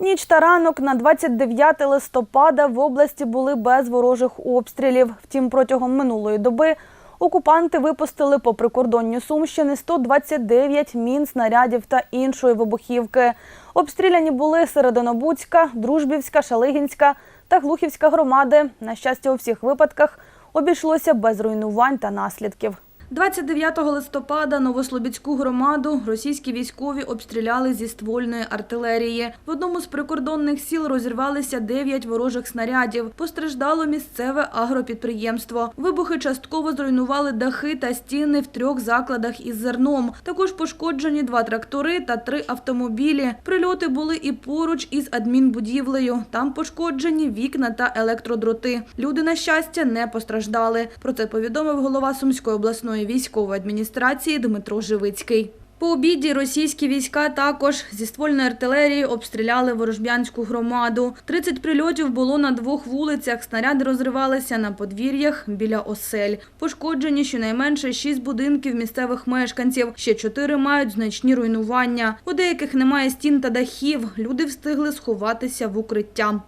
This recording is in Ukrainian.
Ніч та ранок на 29 листопада в області були без ворожих обстрілів. Втім, протягом минулої доби окупанти випустили по прикордонню Сумщини 129 мін, снарядів та іншої вибухівки. Обстріляні були Серединобудська, Дружбівська, Шалигінська та Глухівська громади. На щастя, у всіх випадках обійшлося без руйнувань та наслідків. 29 листопада Новослобідську громаду російські військові обстріляли зі ствольної артилерії. В одному з прикордонних сіл розірвалися 9 ворожих снарядів. Постраждало місцеве агропідприємство. Вибухи частково зруйнували дахи та стіни в трьох закладах із зерном. Також пошкоджені два трактори та три автомобілі. Прильоти були і поруч із адмінбудівлею. Там пошкоджені вікна та електродроти. Люди, на щастя, не постраждали. Про це повідомив голова Сумської обласної військової адміністрації Дмитро Живицький. По обіді російські війська також зі ствольної артилерії обстріляли Ворожбянську громаду. 30 прильотів було на двох вулицях. Снаряди розривалися на подвір'ях біля осель. Пошкоджені щонайменше 6 будинків місцевих мешканців. Ще 4 мають значні руйнування. У деяких немає стін та дахів. Люди встигли сховатися в укриття.